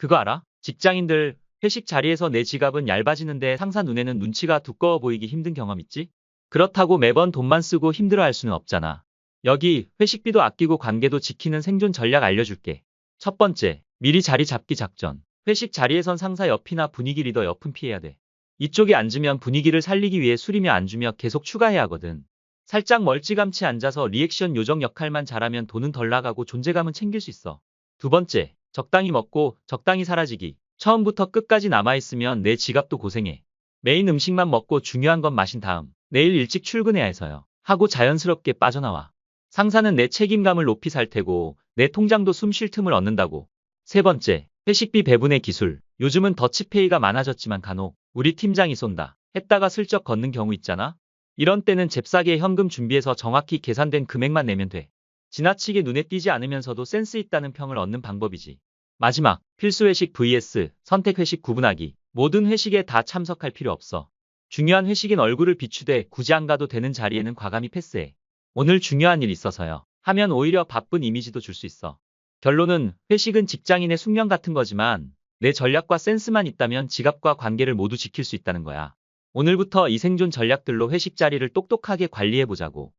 그거 알아? 직장인들 회식 자리에서 내 지갑은 얇아지는데 상사 눈에는 눈치가 두꺼워 보이기 힘든 경험 있지? 그렇다고 매번 돈만 쓰고 힘들어할 수는 없잖아. 여기 회식비도 아끼고 관계도 지키는 생존 전략 알려줄게. 첫 번째, 미리 자리 잡기 작전. 회식 자리에선 상사 옆이나 분위기 리더 옆은 피해야 돼. 이쪽에 앉으면 분위기를 살리기 위해 술이며 안주며 계속 추가해야 하거든. 살짝 멀찌감치 앉아서 리액션 요정 역할만 잘하면 돈은 덜 나가고 존재감은 챙길 수 있어. 두 번째, 적당히 먹고 적당히 사라지기. 처음부터 끝까지 남아있으면 내 지갑도 고생해. 메인 음식만 먹고 중요한 건 마신 다음 내일 일찍 출근해야 해서요. 하고 자연스럽게 빠져나와. 상사는 내 책임감을 높이 살 테고 내 통장도 숨 쉴 틈을 얻는다고. 세 번째, 회식비 배분의 기술. 요즘은 더치페이가 많아졌지만 간혹 우리 팀장이 쏜다. 했다가 슬쩍 걷는 경우 있잖아. 이런 때는 잽싸게 현금 준비해서 정확히 계산된 금액만 내면 돼. 지나치게 눈에 띄지 않으면서도 센스 있다는 평을 얻는 방법이지. 마지막, 필수 회식 vs 선택 회식 구분하기. 모든 회식에 다 참석할 필요 없어. 중요한 회식인 얼굴을 비추되 굳이 안 가도 되는 자리에는 과감히 패스해. 오늘 중요한 일 있어서요. 하면 오히려 바쁜 이미지도 줄 수 있어. 결론은 회식은 직장인의 숙명 같은 거지만 내 전략과 센스만 있다면 지갑과 관계를 모두 지킬 수 있다는 거야. 오늘부터 이 생존 전략들로 회식 자리를 똑똑하게 관리해보자고.